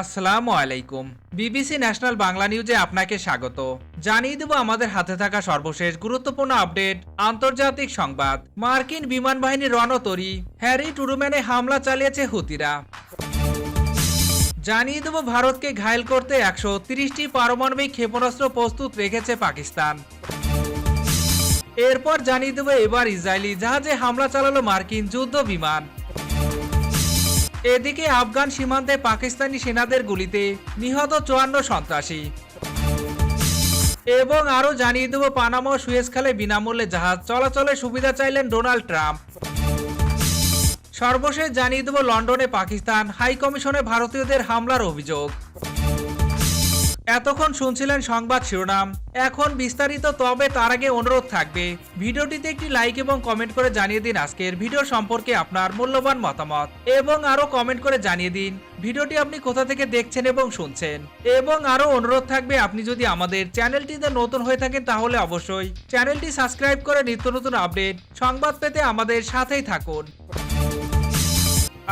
আসসালামু আলাইকুম। BBC national Bangla নিউজে আপনাকে স্বাগত। জানিয়ে দেব আমাদের হাতে থাকা সর্বশেষ গুরুত্বপূর্ণ আপডেট। আন্তর্জাতিক সংবাদ। মার্কিন বিমান বাহিনীর রণতরী। হ্যারি টুরুম্যানে হামলা চালিয়েছে হুতিরা। জানিয়ে দেব ভারতকে ঘায়েল করতে একশো তিরিশটি পারমাণবিক ক্ষেপণাস্ত্র প্রস্তুত রেখেছে পাকিস্তান। এরপর জানিয়ে দেব এবার ইসরায়েলি জাহাজে হামলা চালালো মার্কিন যুদ্ধ বিমান। এদিকে আফগান সীমান্তে পাকিস্তানি সেনাদের গুলিতে নিহত চুয়ান্ন সন্ত্রাসী। এবং আরও জানিয়ে দেব, পানামা সুয়েজ খালে বিনামূল্যে জাহাজ চলাচলের সুবিধা চাইলেন ডোনাল্ড ট্রাম্প। সর্বশেষ জানিয়ে দেব, লন্ডনে পাকিস্তান হাই কমিশনে ভারতীয়দের হামলার অভিযোগ। এতক্ষণ শুনছিলেন সংবাদ শিরোনাম। এখন বিস্তারিত তবে তার আগে অনুরোধ থাকবে। ভিডিওটিতে একটি লাইক এবং কমেন্ট করে জানিয়ে দিন আজকের ভিডিও সম্পর্কে আপনার মূল্যবান মতামত। এবং আরও কমেন্ট করে জানিয়ে দিন ভিডিওটি আপনি কোথা থেকে দেখছেন এবং শুনছেন। এবং আরও অনুরোধ থাকবে, আপনি যদি আমাদের চ্যানেলটিতে নতুন হয়ে থাকেন তাহলে অবশ্যই চ্যানেলটি সাবস্ক্রাইব করে নিত্য নতুন আপডেট সংবাদ পেতে আমাদের সাথেই থাকুন।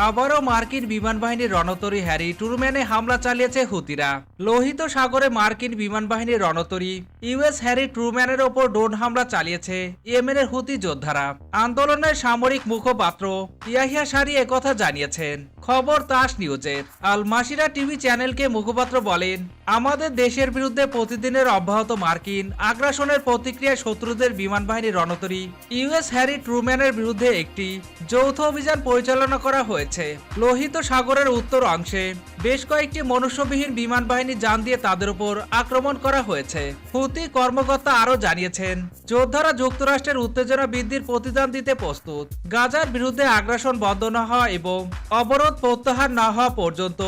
আবারও মার্কিন বিমান বাহিনীর রণতরী হ্যারি টুরম্যানে হামলা চালিয়েছে হুতিরা। লোহিত সাগরে মার্কিন বিমান বাহিনীর রণতরী ইউএস হ্যারি ট্রুম্যানের ওপর ড্রোন হামলা চালিয়েছে ইয়েমেনের হুতি যোদ্ধারা। আন্দোলনের সামরিক মুখপাত্র ইয়াহিয়া সারি একথা জানিয়েছেন। খবর তাস নিউজের। আল মাসিরা টিভি চ্যানেলকে মুখপাত্র বলেন আমাদের দেশের বিরুদ্ধে প্রতিদিনের অব্যাহত মার্কিন আগ্রাসনের প্রতিক্রিয়ায় শত্রুদের বিমান বাহিনীর রণতরী ইউএস হ্যারি ট্রুম্যানের বিরুদ্ধে একটি যৌথ অভিযান পরিচালনা করা হয়েছে। লোহিত সাগরের উত্তর অংশে বেশ কয়েকটি মনুষ্যবিহীন বিমান বাহিনী যান দিয়ে তাদের উপর আক্রমণ করা হয়েছে। হুতি কর্মকর্তা আরও জানিয়েছেন, যোদ্ধারা যুক্তরাষ্ট্রের উত্তেজনা বৃদ্ধির প্রতিদান দিতে প্রস্তুত। গাজার বিরুদ্ধে আগ্রাসন বন্ধ না হওয়া এবং অবরোধ প্রত্যাহার না হওয়া পর্যন্ত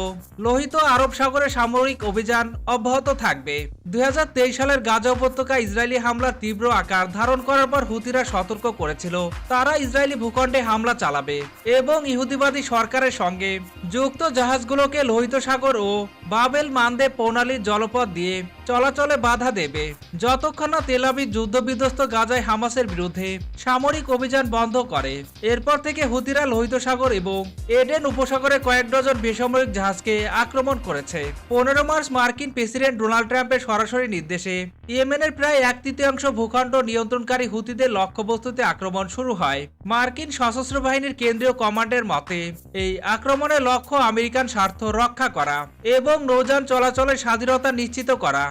লোহিত আরব সাগরে সামরিক অভিযান অব্যাহত থাকবে। দুই হাজার তেইশ সালের গাজা উপত্যকা ইসরায়েলি হামলার তীব্র আকার ধারণ করার পর হুতিরা সতর্ক করেছিল। তারা ইসরায়েলি ভূখণ্ডে হামলা চালাবে এবং ইহুদিবাদী সরকারের সঙ্গে যুক্ত জাহাজগুলোকে লোহিত সাগর ও বাবেল মান্দে প্রণালীর জলপথ দিয়ে চলাচলে বাধা দেবে। যতক্ষণ না তেলাবি যুদ্ধবিধ্বস্ত গাজায় হামাসের বিরুদ্ধে সামরিক অভিযান বন্ধ করে। এরপর থেকে হুতিরা লোহিত সাগর এবং এডেন উপসাগরে কয়েক ডজন বেসামরিক জাহাজকে আক্রমণ করেছে। পনেরো মার্চ মার্কিন প্রেসিডেন্ট ডোনাল্ড ট্রাম্পের সরাসরি নির্দেশে ইয়েমেনের প্রায় এক তৃতীয়াংশ ভূখণ্ড নিয়ন্ত্রণকারী হুতিদের লক্ষ্যবস্তুতে আক্রমণ শুরু হয়। মার্কিন সশস্ত্র বাহিনীর কেন্দ্রীয় কমান্ডের মতে, এই আক্রমণের লক্ষ্য আমেরিকান স্বার্থ রক্ষা করা এবং নৌযান চলাচলের স্বাধীনতা নিশ্চিত করা।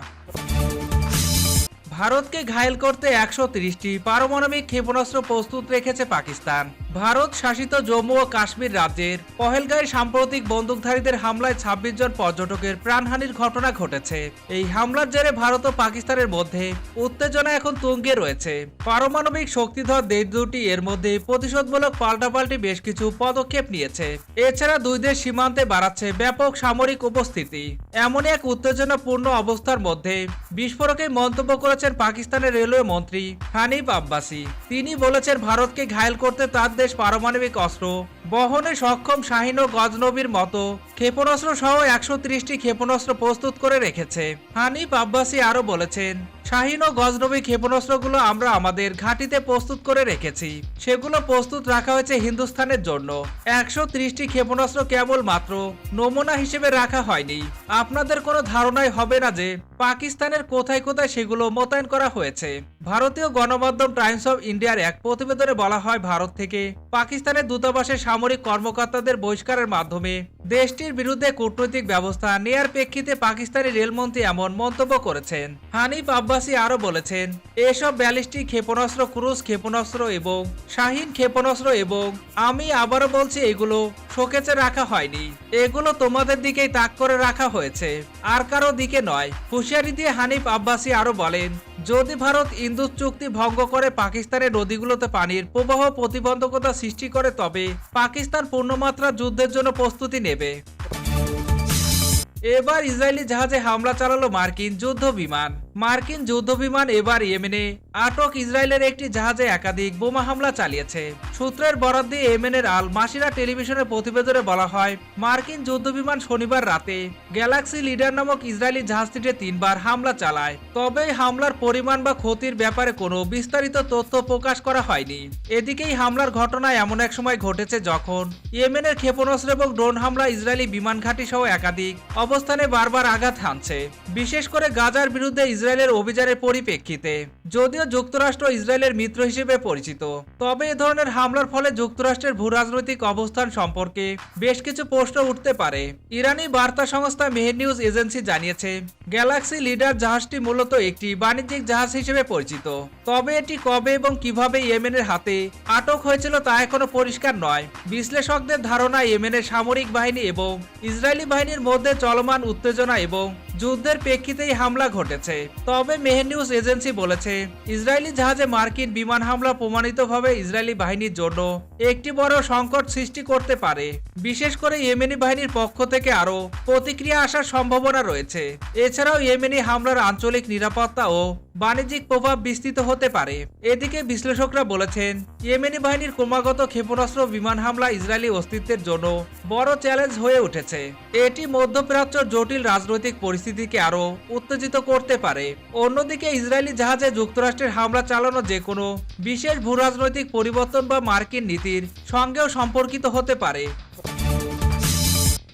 ভারতকে ঘায়েল করতে একশো তিরিশটি পারমাণবিক ক্ষেপণাস্ত্র প্রস্তুত রেখেছে পাকিস্তান। ভারত শাসিত জম্মু ও কাশ্মীর রাজ্যের পহেলগাঁয়ে সাম্প্রতিক বন্দুকধারীদের হামলায় ছাব্বিশ জন পর্যটকের প্রাণহানির ঘটনা ঘটেছে। এই হামলার জেরে ভারত ও পাকিস্তানের মধ্যে উত্তেজনা এখন তুঙ্গে রয়েছে। পারমাণবিক শক্তিধর দেশ দুটি এর মধ্যে প্রতিশোধমূলক পাল্টাপাল্টি বেশ কিছু পদক্ষেপ নিয়েছে। এছাড়া দুই দেশ সীমান্তে বাড়াচ্ছে ব্যাপক সামরিক উপস্থিতি। এমন এক উত্তেজনাপূর্ণ অবস্থার মধ্যে বিস্ফোরকে মন্তব্য করেছেন পাকিস্তানের রেলওয়ে মন্ত্রী হানিফ আব্বাসি। তিনি বলেছেন, ভারতকে ঘায়েল করতে তার দেশ পারমাণবিক অস্ত্র, বহনে সক্ষম শাহিন ও গজনবীর মতো ক্ষেপণাস্ত্র সহ একশো ত্রিশটি ক্ষেপণাস্ত্র প্রস্তুত করে রেখেছে। হানিফ আব্বাসি আরও বলেছেন শাহিন ও গজনবী ক্ষেপণাস্ত্রগুলো আমরা আমাদের ঘাঁটিতে প্রস্তুত করে রেখেছি। সেগুলো প্রস্তুত রাখা হয়েছে হিন্দুস্থানের জন্য। একশো ত্রিশটি ক্ষেপণাস্ত্র কেবল মাত্র নমুনা হিসেবে রাখা হয়নি। আপনাদের কোনো ধারণাই হবে না যে পাকিস্তানের কোথায় কোথায় সেগুলো মোতায়েন করা হয়েছে। ভারতীয় গণমাধ্যম টাইমস অফ ইন্ডিয়ার এক প্রতিবেদনে বলা হয়, ভারত থেকে পাকিস্তানের দূতাবাসের সামরিক কর্মকর্তাদের বহিষ্কারের মাধ্যমে দেশটির বিরুদ্ধে কূটনৈতিক ব্যবস্থা নেয়ার প্রেক্ষিতে পাকিস্তানি রেলমন্ত্রী এমন মন্তব্য করেছেন। হানিফ আব্বাসি আরও বলেছেন, এসব ব্যালিস্টিক ক্ষেপণাস্ত্র, ক্রুজ ক্ষেপণাস্ত্র এবং শাহিন ক্ষেপণাস্ত্র এবং আমি আবারও বলছি এগুলো শোকেচে রাখা হয়নি। এগুলো তোমাদের দিকেই তাক করে রাখা হয়েছে। আর কারও দিকে নয়। হুঁশিয়ারি দিয়ে হানিফ আব্বাসি আরও বলেন, যদি ভারত ইন্দু চুক্তি ভঙ্গ করে পাকিস্তানের নদীগুলোতে পানির প্রবাহ প্রতিবন্ধকতা সৃষ্টি করে, তবে পাকিস্তান পূর্ণমাত্রা যুদ্ধের জন্য প্রস্তুতি নেবে। এবার ইসরায়েলি জাহাজে হামলা চালালো মার্কিন যুদ্ধ বিমান মার্কিন যুদ্ধবিমান এবার ইয়েমেনে আটক ইসরায়েলের একটি জাহাজে একাধিক বোমা হামলা চালিয়েছে। সূত্রের বরাদ দিয়ে ইয়েমেনের আল মাসিরা টেলিভিশনের প্রতিবেদনে বলা হয়, মার্কিন যুদ্ধবিমান শনিবার রাতে গ্যালাক্সি লিডার নামক ইসরায়েলি জাহাজটিতে তিনবার হামলা চালায়। তবে হামলার পরিমাণ বা ক্ষতির ব্যাপারে কোনো বিস্তারিত তথ্য প্রকাশ করা হয়নি। এদিকেই হামলার ঘটনা এমন এক সময় ঘটেছে যখন ইয়েমেনের ক্ষেপণাস্ত্র এবং ড্রোন হামলা ইসরায়েলি বিমান ঘাঁটি সহ একাধিক অবস্থানে বারবার আঘাত হানছে। বিশেষ করে গাজার বিরুদ্ধে ইসরায়েলের অভিযানের পরিপ্রেক্ষিতে, যদিও যুক্তরাষ্ট্র ইসরায়েলের মিত্র হিসেবে পরিচিত, তবে এ ধরনের হামলার ফলে যুক্তরাষ্ট্রের ভূ রাজনৈতিক অবস্থান সম্পর্কে বেশ কিছু প্রশ্ন উঠতে পারে। ইরানি বার্তা সংস্থা মেহের নিউজ এজেন্সি জানিয়েছে, গ্যালাক্সি লিডার জাহাজটি মূলত একটি বাণিজ্যিক জাহাজ হিসেবে পরিচিত। তবে এটি কবে এবং কীভাবে ইয়েমেনের হাতে আটক হয়েছিল তা এখনও পরিষ্কার নয়। বিশ্লেষকদের ধারণা ইয়েমেনের সামরিক বাহিনী এবং ইসরায়েলি বাহিনীর মধ্যে চলমান উত্তেজনা এবং যুদ্ধের প্রেক্ষিতেই হামলা ঘটেছে। তবে মেহের নিউজ এজেন্সি বলেছে, ইসরায়েলি জাহাজে মার্কিন বিমান হামলা প্রমাণিতভাবে ইসরায়েলি বাহিনীর জন্য একটি বড় সংকট সৃষ্টি করতে পারে। বিশেষ করে ইয়েমেনি বাহিনীর পক্ষ থেকে আরও প্রতিক্রিয়া আসার সম্ভাবনা রয়েছে। এছাড়াও ইয়েমেনি হামলার আঞ্চলিক নিরাপত্তা ও বাণিজ্যিক প্রভাব বিস্তৃত হতে পারে। এদিকে বিশ্লেষকরা বলেছেন, ইয়েমেনি বাহিনীর ক্রমাগত ক্ষেপণাস্ত্র বিমান হামলা ইসরায়েলি অস্তিত্বের জন্য বড় চ্যালেঞ্জ হয়ে উঠেছে। এটি মধ্যপ্রাচ্য জটিল রাজনৈতিক পরিস্থিতিকে আরও উত্তেজিত করতে পারে। অন্যদিকে ইসরায়েলি জাহাজে যুক্তরাষ্ট্রের হামলা চালানো যে কোনো বিশেষ ভূরাজনৈতিক পরিবর্তন বা মার্কিন নীতির সঙ্গেও সম্পর্কিত হতে পারে।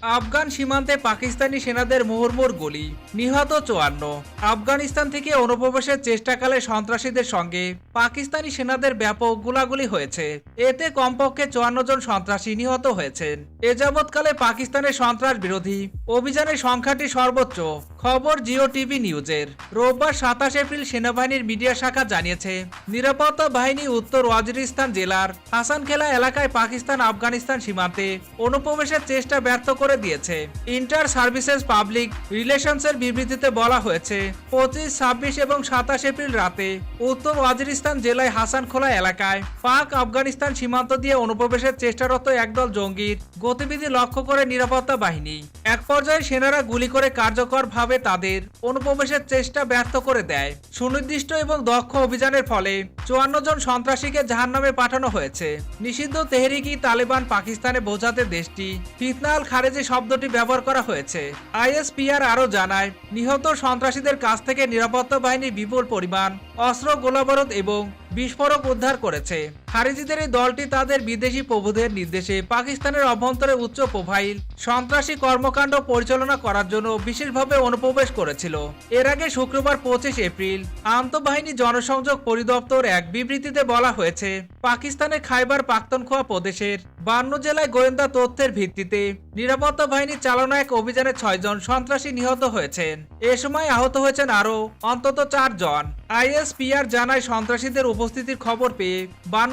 আফগান সীমান্তে পাকিস্তানি সেনাদের মুহুর্মুর গুলি নিহত চুয়ান্ন। আফগানিস্তান থেকে অনুপ্রবেশের চেষ্টাকালে সন্ত্রাসীদের সঙ্গে পাকিস্তানি সেনাদের ব্যাপক গোলাগুলি হয়েছে। এতে কমপক্ষে চুয়ান্ন জন সন্ত্রাসী নিহত হয়েছেন। এ যাবৎকালে পাকিস্তানের সন্ত্রাস বিরোধী অভিযানের সংখ্যাটি সর্বোচ্চ। খবর জিও টিভি নিউজের। রোববার সাতাশ এপ্রিল সেনাবাহিনীর মিডিয়া শাখা জানিয়েছে, নিরাপত্তা বাহিনী উত্তর ওয়াজিরিস্তান জেলার হাসানখেলা এলাকায় পাকিস্তান আফগানিস্তান সীমান্তে অনুপ্রবেশের চেষ্টা ব্যর্থ করে দিয়েছে। ইন্টার সার্ভিসেস পাবলিক রিলেশনসের বিবৃতিতে বলা হয়েছে, পঁচিশ, ছাব্বিশ এবং সাতাশ এপ্রিল রাতে উত্তর ওয়াজিরিস্তান জেলায় হাসানখোলা এলাকায়। পাক আফগানিস্তান সীমান্ত দিয়ে অনুপ্রবেশের চেষ্টারত একদল জঙ্গির গতিবিধি লক্ষ্য করে নিরাপত্তা বাহিনী। এক পর্যায়ে সেনারা গুলি করে কার্যকরভাবে তাদের অনুপ্রবেশের চেষ্টা ব্যর্থ করে দেয়। সুনির্দিষ্ট এবং দক্ষ অভিযানের ফলে চুয়ান্ন জন সন্ত্রাসীকে জাহান্নামে পাঠানো হয়েছে। নিষিদ্ধ তেহরিকি তালেবান পাকিস্তানে বোঝাতে দেশটি। ফিতনাল খারেজি শব্দটি ব্যবহার করা হয়েছে। আইএসপিআর আরও জানায়, নিহত সন্ত্রাসীদের কাছ থেকে নিরাপত্তা বাহিনী বিপুল পরিমাণ, অস্ত্র, গোলাবারুদ এবং বিস্ফোরক উদ্ধার করেছে। খারিজিদের এই দলটি তাদের বিদেশি প্রভুদের নির্দেশে পাকিস্তানের অভ্যন্তরে উচ্চ প্রোফাইল, সন্ত্রাসী কর্মকাণ্ড পরিচালনা করার জন্য বিশেষভাবে অনুপ্রবেশ করেছিল। এর আগে শুক্রবার পঁচিশ এপ্রিল আন্তঃবাহিনী জনসংযোগ পরিদপ্তর এক বিবৃতিতে বলা হয়েছে, পাকিস্তানের খাইবার পাক্তনখোয়া প্রদেশের বান্ন জেলায় গোয়েন্দা তথ্যের ভিত্তিতে নিরাপত্তা বাহিনী চালানো এক অভিযানে ছয়জন সন্ত্রাসী নিহত হয়েছেন। এ সময় আহত হয়েছেন আরও অন্তত চারজন আইএসপিআর জানায় সন্ত্রাসীদের উপস্থিতির খবর পেয়ে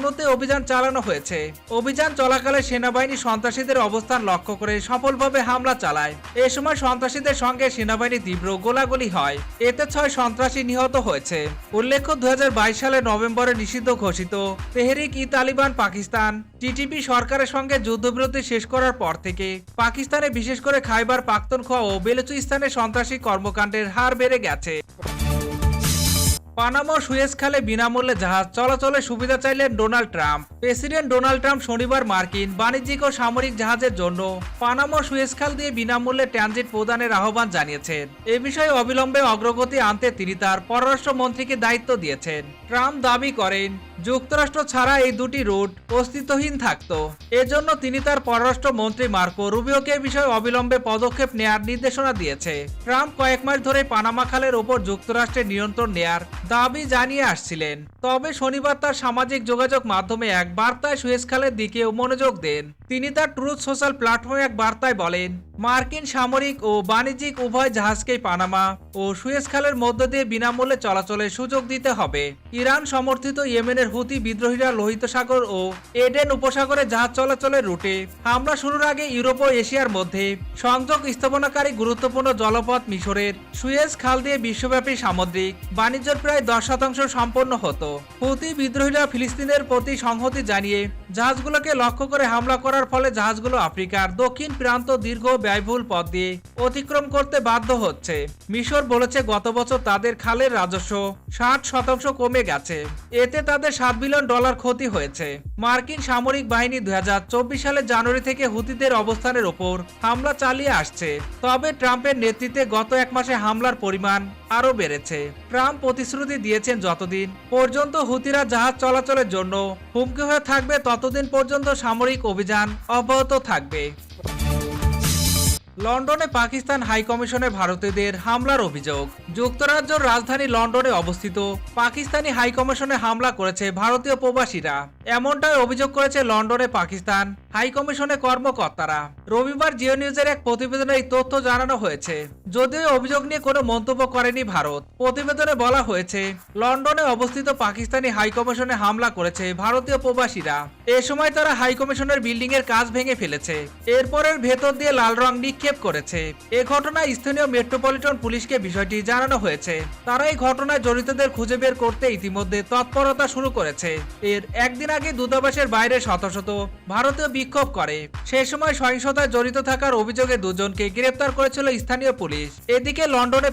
বান্নতে অভিযান চালানো হয়েছে। অভিযান চলাকালে সেনাবাহিনী সন্ত্রাসীদের অবস্থান লক্ষ্য করে সফলভাবে হামলা চালায়। এ সময় সন্ত্রাসীদের সঙ্গে সেনাবাহিনী তীব্র গোলাগুলি হয়। এতে ছয় সন্ত্রাসী নিহত হয়েছে। উল্লেখ্য দু সালের নভেম্বরে নিষিদ্ধ ঘোষিত তেহরিক ই তালিবান পাকিস্তান টিটিপি সরকারের সঙ্গে যুদ্ধবিরতি শেষ করার পর থেকে পাকিস্তানে বিশেষ করে খাইবার পাখতুনখোয়া ও বেলুচিস্তানে সন্ত্রাসী কর্মকাণ্ডের হার বেড়ে গেছে। পানামা সুয়েজ খালে বিনামূল্যে জাহাজ চলাচলের সুবিধা চাইলেন Donald Trump. President Donald Trump শনিবার মার্কিন বাণিজ্যিক ও সামরিক জাহাজের জন্য পানামা সুয়েজ খাল দিয়ে বিনামূল্যে ট্রানজিট প্রদানের আহ্বান জানিয়েছেন। এ বিষয়ে অবিলম্বে অগ্রগতি আনতে তিনি তার পররাষ্ট্রমন্ত্রীকে দায়িত্ব দিয়েছেন। ট্রাম্প দাবি করেন যুক্তরাষ্ট্র ছাড়া এই দুটি রুট অস্তিত্বহীন থাকত। এজন্য তিনি তার পররাষ্ট্র মন্ত্রী মার্কো রুবিওকে বিষয়ে অবিলম্বে পদক্ষেপ নেয়ার নির্দেশনা দিয়েছে। ট্রাম্প কয়েক মাস ধরে পানামা খালের ওপর যুক্তরাষ্ট্রের নিয়ন্ত্রণ নেয়ার দাবি জানিয়ে আসছিলেন। তবে শনিবার তার সামাজিক যোগাযোগ মাধ্যমে এক বার্তায় সুয়েজ খালের দিকেও মনোযোগ দেন। তিনি তার ট্রুথ সোশ্যাল প্ল্যাটফর্মে এক বার্তায় বলেন, মার্কিন সামরিক ও বাণিজ্যিক উভয় জাহাজকেই পানামা ও সুয়েজ খালের মধ্য দিয়ে বিনামূল্যে চলাচলের সুযোগ দিতে হবে। ইরান সমর্থিত ইয়েমেনের হুতি বিদ্রোহীরা লোহিত সাগর ও এডেন উপসাগরে জাহাজ চলাচলের রুটে হামলা শুরুর আগে ইউরোপ ও এশিয়ার মধ্যে সংযোগ স্থাপনাকারী গুরুত্বপূর্ণ জলপথ মিশরের সুয়েজ খাল দিয়ে বিশ্বব্যাপী সামুদ্রিক বাণিজ্যের প্রায় দশ শতাংশ সম্পন্ন হতো। হুতি বিদ্রোহীরা ফিলিস্তিনের প্রতি সংহতি জানিয়ে জাহাজগুলোকে লক্ষ্য করে হামলা করার করার ফলে জাহাজগুলো আফ্রিকার দক্ষিণ প্রান্ত দীর্ঘ ব্যয়বহুল পথ দিয়ে অতিক্রম করতে বাধ্য হচ্ছে। মিশর বলেছে, গত বছর তাদের খালের রাজস্ব ষাট শতাংশ কমে গেছে। এতে তাদের সাত বিলিয়ন ডলার ক্ষতি হয়েছে। মার্কিন সামরিক বাহিনী দুই সালের জানুয়ারি থেকে হুতিদের অবস্থানের ওপর হামলা চালিয়ে আসছে। তবে ট্রাম্পের নেতৃত্বে গত এক মাসে হামলার পরিমাণ আরও বেড়েছে। ট্রাম্প প্রতিশ্রুতি দিয়েছেন, যতদিন পর্যন্ত হুতিরা জাহাজ চলাচলের জন্য হুমকি হয়ে থাকবে, ততদিন পর্যন্ত সামরিক অভিযান অব্যাহত থাকবে। লন্ডনে পাকিস্তান হাই কমিশনে ভারতীয়দের হামলার অভিযোগ। যুক্তরাজ্যের রাজধানী লন্ডনে অবস্থিত পাকিস্তানি হাই কমিশনে হামলা করেছে ভারতীয় প্রবাসীরা। এমনটাই অভিযোগ করেছে লন্ডনে পাকিস্তান হাই কমিশনে কর্মকর্তারা। রবিবার জিও নিউজের এক প্রতিবেদনে এই তথ্য জানানো হয়েছে। যদিও অভিযোগ নিয়ে কোনো মন্তব্য করেনি ভারত। প্রতিবেদনে বলা হয়েছে, লন্ডনে অবস্থিত পাকিস্তানি হাই কমিশনে হামলা করেছে ভারতীয় প্রবাসীরা। এ সময় তারা হাই কমিশনের বিল্ডিং এর কাজ ভেঙে ফেলেছে। এরপরের ভেতর দিয়ে লাল রং নিক্ষেপ করেছে। এ ঘটনায় স্থানীয় মেট্রোপলিটন পুলিশকে বিষয়টি জানানো হয়েছে। তারা এই ঘটনায় জড়িতদের খুঁজে বের করতে ইতিমধ্যে তৎপরতা শুরু করেছে। এর একদিন আগে দূতাবাসের বাইরে শত শত ভারতীয় বিক্ষোভ করে। সে সময় সহিংসতায় জড়িত থাকার অভিযোগে দুজনকে গ্রেপ্তার করেছিল স্থানীয় পুলিশ। এদিকে লন্ডনে